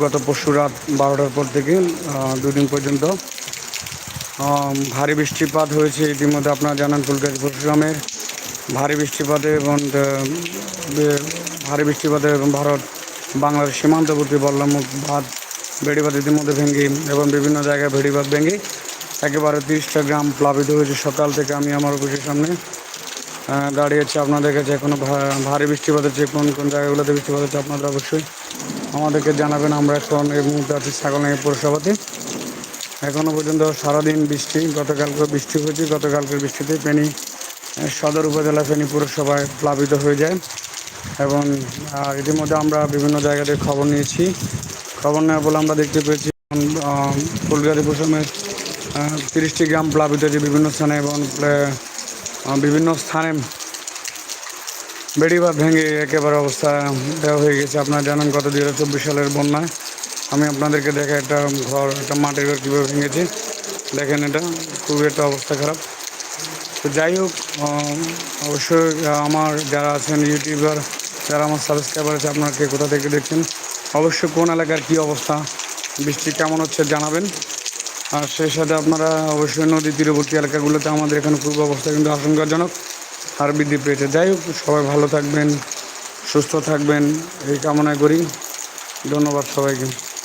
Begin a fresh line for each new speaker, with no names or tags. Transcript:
গত পরশু রাত বারোটার পর থেকে দুদিন পর্যন্ত ভারী বৃষ্টিপাত হয়েছে। ইতিমধ্যে আপনারা জানান ফুলগাছি পরশুরামের ভারী বৃষ্টিপাতে এবং ভারী বৃষ্টিপাতে এবং ভারত, বাংলার সীমান্তবর্তী বললাম বাঁধ, বেড়িবাঁধ ইতিমধ্যে ভেঙে এবং বিভিন্ন জায়গায় বেড়িবাঁধ ভেঙে একেবারে তিরিশটা গ্রাম প্লাবিত হয়েছে। সকাল থেকে আমি আমার অফিসের সামনে দাঁড়িয়েছি আপনাদের কাছে এখনও ভা- ভারী বৃষ্টিপাত হচ্ছে কোন কোন জায়গাগুলোতে বৃষ্টিপাত হচ্ছে আপনারা অবশ্যই আমাদেরকে জানাবেন, আমরা এখন এই মুহূর্তে আছি ছাগলনাই পৌরসভাতে। এখনও পর্যন্ত সারাদিন বৃষ্টি, গতকালকে বৃষ্টি হয়েছে, গতকালকের বৃষ্টিতে ফেনী সদর উপজেলা ফেনী পৌরসভায় প্লাবিত হয়ে যায়। এবং ইতিমধ্যে আমরা বিভিন্ন জায়গাতে খবর নিয়েছি। খবর নেওয়ার ফলে আমরা দেখতে পেয়েছি ফুলগাড়ি পৌরসভার তিরিশটি গ্রাম প্লাবিত হয়েছে বিভিন্ন স্থানে এবং বিভিন্ন স্থানে বেড়িবাঁধ ভেঙে একেবারে অবস্থা দেওয়া হয়ে গেছে। আপনারা জানেন গত দু হাজার চব্বিশ সালের বন্যায়। আমি আপনাদেরকে দেখে একটা ঘর, একটা মাটির ঘর কীভাবে ভেঙেছি, দেখেন এটা, খুবই একটা অবস্থা খারাপ। তো যাই হোক অবশ্যই আমার যারা আছেন ইউটিউবার, যারা আমার সাবস্ক্রাইবার আছে, আপনারা কে কোথা থেকে দেখছেন, অবশ্যই কোন এলাকার কী অবস্থা, বৃষ্টি কেমন হচ্ছে জানাবেন। আর সেই সাথে আপনারা অবশ্যই নদী তীরবর্তী এলাকাগুলোতে আমাদের এখানে পূর্ব অবস্থা কিন্তু আশঙ্কাজনক। হার বৃদ্ধি পেয়েছে। যাই হোক, সবাই ভালো থাকবেন, সুস্থ থাকবেন, এই কামনা করি। ধন্যবাদ সবাইকে।